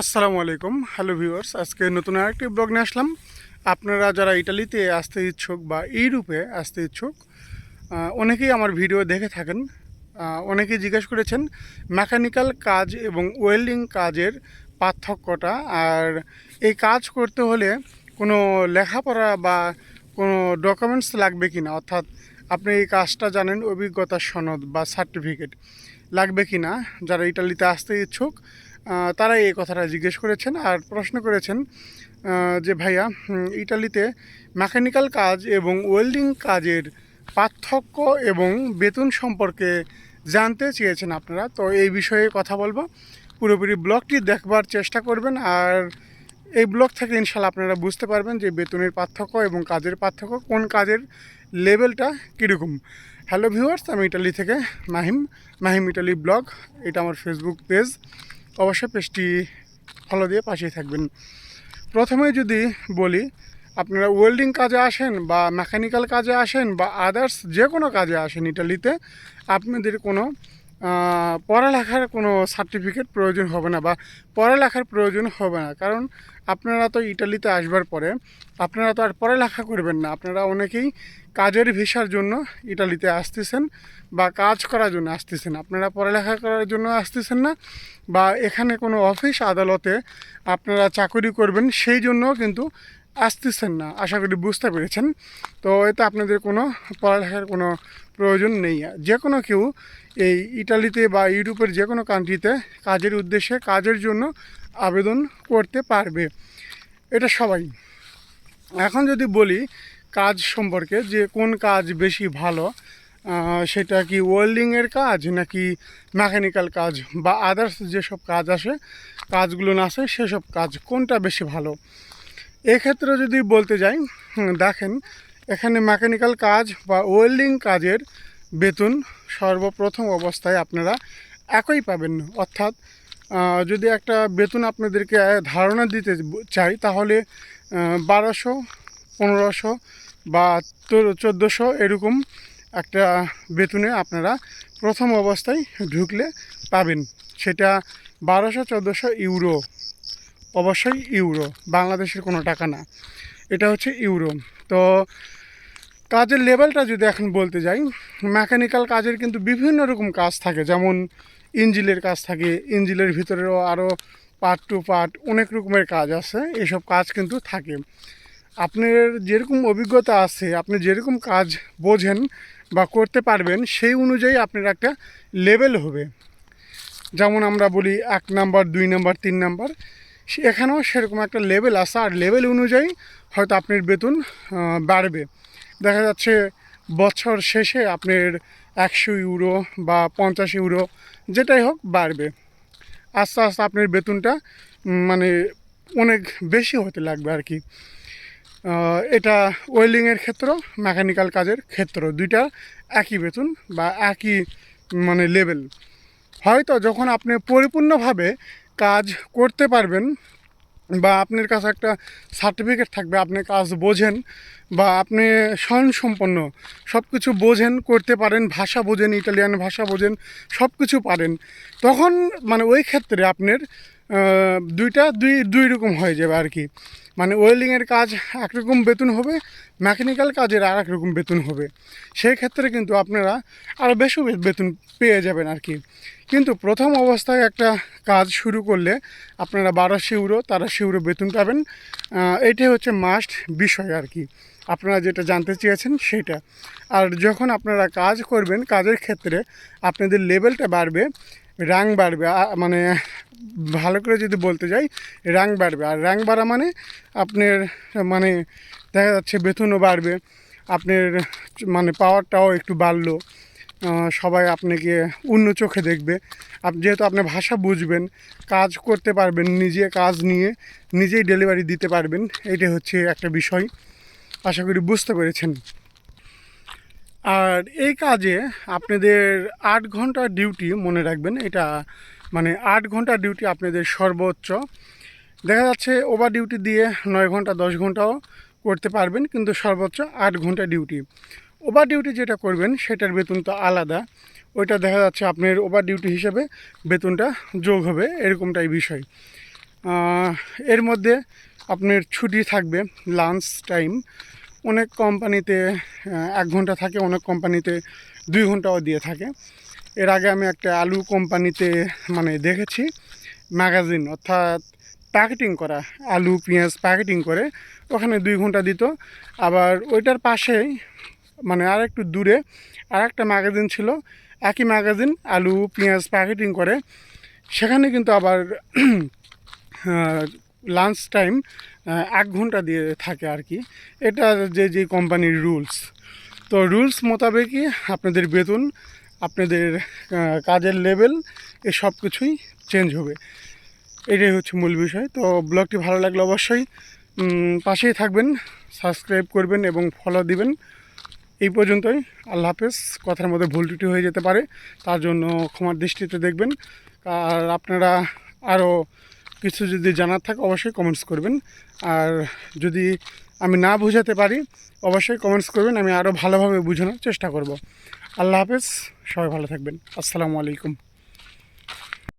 আসসালামু আলাইকুম। Hello viewers, আজকে নতুন আরেকটি ব্লগ নিয়ে আসলাম। আপনারা যারা ইটালিতে আসতে ইচ্ছুক বা ইউরোপে আসতে ইচ্ছুক অনেকেই আমার ভিডিও দেখে থাকেন। অনেকেই জিজ্ঞেস করেছেন, মেকানিক্যাল কাজ এবং ওয়েল্ডিং কাজের পার্থক্যটা আর এই কাজ করতে হলে কোনো লেখাপড়া বা কোনো ডকুমেন্টস লাগবে কি না অর্থাৎ আপনি এই কাজটা জানেন, অভিজ্ঞতা সনদ বা সার্টিফিকেট লাগবে কি না যারা ইটালিতে আসতে ইচ্ছুক আহ, তারা এই কথাটা জিজ্ঞেস করেছেন আর প্রশ্ন করেছেন যে ভাইয়া ইটালিতে মেকানিক্যাল কাজ এবং ওয়েল্ডিং কাজের পার্থক্য এবং বেতন সম্পর্কে জানতে চেয়েছেন আপনারা। তো এই বিষয়ে কথা বলব। পুরোপুরি ব্লগটি দেখবার চেষ্টা করবেন আর এই ব্লগ থেকে ইনশাল্লাহ আপনারা বুঝতে পারবেন যে বেতনের পার্থক্য এবং কাজের পার্থক্য কোন কাজের লেভেলটা কীরকম। হ্যালো ভিউয়ার্স আমি ইটালি থেকে মাহিম মাহিম ইটালি ব্লগ। এটা আমার ফেসবুক পেজ অবশ্যই পেজটি ফলো দিয়ে পাশেই থাকবেন। প্রথমে যদি বলি, আপনারা ওয়েল্ডিং কাজে আসেন বা মেকানিক্যাল কাজে আসেন বা আদার্স যে কোনো কাজে আসেন ইটালিতে আপনাদের কোনো পড়ালেখার কোনো সার্টিফিকেট প্রয়োজন হবে না বা পড়ালেখার প্রয়োজন হবে না। কারণ আপনারা তো ইটালিতে আসবার পরে আপনারা তো আর পড়ালেখা করবেন না। আপনারা অনেকেই কাজের ভিসার জন্য ইটালিতে আসতেছেন বা কাজ করার জন্য আসতেছেন। আপনারা পড়ালেখা করার জন্য আসতেছেন না বা এখানে কোনো অফিস আদালতে আপনারা চাকরি করবেন, সেই জন্য কিন্তু আসতেছেন না, আশা করি বুঝতে পেরেছেন। তো এতে আপনাদের কোনো পড়ালেখার কোনো প্রয়োজন নেই। যে কোনো কেউ এই ইটালিতে বা ইউরোপের যে কোনো কান্ট্রিতে কাজের উদ্দেশ্যে কাজের জন্য আবেদন করতে পারবে। এটা সবাই। এখন যদি বলি কাজ সম্পর্কে, যে কোন কাজ বেশি ভালো সেটা কি ওয়েল্ডিংয়ের কাজ নাকি মেকানিক্যাল কাজ বা আদার্স যেসব কাজ আসে, কাজগুলো না আসে সেসব কাজ কোনটা বেশি ভালো? এক্ষেত্রে যদি বলতে যাই দেখেন, এখানে মেকানিক্যাল কাজ বা ওয়েল্ডিং কাজের বেতন সর্বপ্রথম অবস্থায় আপনারা একই পাবেন। অর্থাৎ যদি একটা বেতন আপনাদেরকে ধারণা দিতে চাই, তাহলে বারোশো, পনেরোশো বা চোদ্দোশো এরকম একটা বেতনে আপনারা প্রথম অবস্থায় ঢুকলে পাবেন। সেটা বারোশো, চোদ্দোশো ইউরো। অবশ্যই ইউরো, বাংলাদেশের কোনো টাকা না। এটা হচ্ছে ইউরো। তো কাজের লেভেলটা যদি এখন বলতে যাই মেকানিক্যাল কাজের কিন্তু বিভিন্ন রকম কাজ থাকে। যেমন ইঞ্জিলের কাজ থাকে, ইঞ্জিলের ভিতরেও আরও পার্ট টু পার্ট অনেক রকমের কাজ আছে, এসব কাজ কিন্তু থাকে। আপনার যেরকম অভিজ্ঞতা আছে, আপনি যেরকম কাজ বোঝেন বা করতে পারবেন, সেই অনুযায়ী আপনার একটা লেভেল হবে। যেমন আমরা বলি এক নাম্বার, দুই নাম্বার, তিন নাম্বার। এখানেও সেরকম একটা লেভেল আছে। আর লেভেল অনুযায়ী হয়তো আপনার বেতন বাড়বে। দেখা যাচ্ছে বছর শেষে আপনার একশো ইউরো বা পঞ্চাশ ইউরো, যেটাই হোক বাড়বে। আস্তে আস্তে আপনার বেতনটা মানে অনেক বেশি হতে লাগবে আর কি। এটা ওয়েল্ডিংয়ের ক্ষেত্র মেকানিক্যাল কাজের ক্ষেত্র, দুইটা একই বেতন বা একই মানে লেভেল হয়তো যখন আপনি পরিপূর্ণভাবে কাজ করতে পারবেন বা আপনার কাছে একটা সার্টিফিকেট থাকবে, আপনি কাজ বোঝেন বা আপনি স্বয়ংসম্পন্ন সব কিছু বোঝেন, করতে পারেন, ভাষা বোঝেন ইটালিয়ান ভাষা বোঝেন সব কিছু পারেন, তখন মানে ওই ক্ষেত্রে আপনার দুইটা দুই দুই রকম হয়ে যাবে আর কি। মানে ওয়েল্ডিংয়ের কাজ একরকম বেতন হবে, মেকানিক্যাল কাজের আর রকম বেতন হবে। সেই ক্ষেত্রে কিন্তু আপনারা আরও বেশি বেতন পেয়ে যাবেন আর কি। কিন্তু প্রথম অবস্থায় একটা কাজ শুরু করলে আপনারা বারোশো ইউরো তেরোশো ইউরো বেতন পাবেন। এটাই হচ্ছে মাস্ট বিষয় আর কি। আপনারা যেটা জানতে চেয়েছেন সেটা। আর যখন আপনারা কাজ করবেন, কাজের ক্ষেত্রে আপনাদের লেভেলটা বাড়বে। র্যাঙ্ক বাড়বে মানে ভালো করে যদি বলতে যাই র্যাঙ্ক বাড়বে। আর র্যাঙ্ক বাড়া মানে আপনার মানে দেখা যাচ্ছে বেতনও বাড়বে, আপনার মানে পাওয়ারটাও একটু বাড়লো সবাই আপনাকে অন্য চোখে দেখবে। আপ, যেহেতু আপনি ভাষা বুঝবেন, কাজ করতে পারবেন, নিজে কাজ নিয়ে নিজেই ডেলিভারি দিতে পারবেন এটা হচ্ছে একটা বিষয়। আশা করি বুঝতে পেরেছেন। আর এই কাজে আপনাদের আট ঘণ্টা ডিউটি মনে রাখবেন, এটা মানে আট ঘণ্টা ডিউটি আপনাদের সর্বোচ্চ। দেখা যাচ্ছে ওভার ডিউটি দিয়ে নয় ঘণ্টা, দশ ঘন্টাও করতে পারবেন, কিন্তু সর্বোচ্চ আট ঘণ্টা ডিউটি। ওভার ডিউটি যেটা করবেন, সেটার বেতন তো আলাদা। ওইটা দেখা যাচ্ছে আপনার ওভার ডিউটি হিসেবে বেতনটা যোগ হবে, এরকমটাই বিষয়। এর মধ্যে আপনার ছুটি থাকবে, লাঞ্চ টাইম। অনেক কোম্পানিতে এক ঘণ্টা থাকে, অনেক কোম্পানিতে দুই ঘন্টাও দিয়ে থাকে। এর আগে আমি একটা আলু কোম্পানিতে মানে দেখেছি, ম্যাগাজিন, অর্থাৎ প্যাকেটিং করা, আলু, পেঁয়াজ প্যাকেটিং করে, ওখানে দুই ঘণ্টা দিত। আবার ওইটার পাশেই মানে আর একটু দূরে, আর একটা ম্যাগাজিন ছিল, একই ম্যাগাজিন, আলু, পেঁয়াজ প্যাকেটিং করে। সেখানে কিন্তু আবার লাঞ্চ টাইম এক ঘণ্টা দিয়ে থাকে আর কি। এটা যে যে কোম্পানির রুলস তো রুলস মোতাবেকই আপনাদের বেতন, আপনাদের কাজের লেভেল এ সব কিছুই চেঞ্জ হবে। এটাই হচ্ছে মূল বিষয়। তো ব্লগটি ভালো লাগলে অবশ্যই পাশেই থাকবেন সাবস্ক্রাইব করবেন এবং ফলো দিবেন। এই পর্যন্তই। আল্লাহ হাফেজ। কথার মধ্যে ভুল ত্রুটি হয়ে যেতে পারে, তার জন্য ক্ষমার দৃষ্টিতে দেখবেন। আর আপনারা আরও কিছু যদি জানার থাকে, অবশ্যই কমেন্টস করবেন। আর যদি আমি না বোঝাতে পারি, অবশ্যই কমেন্টস করবেন, আমি আরও ভালোভাবে বোঝানোর চেষ্টা করব। আল্লাহ হাফেজ, সবাই ভালো থাকবেন। আসসালামু আলাইকুম।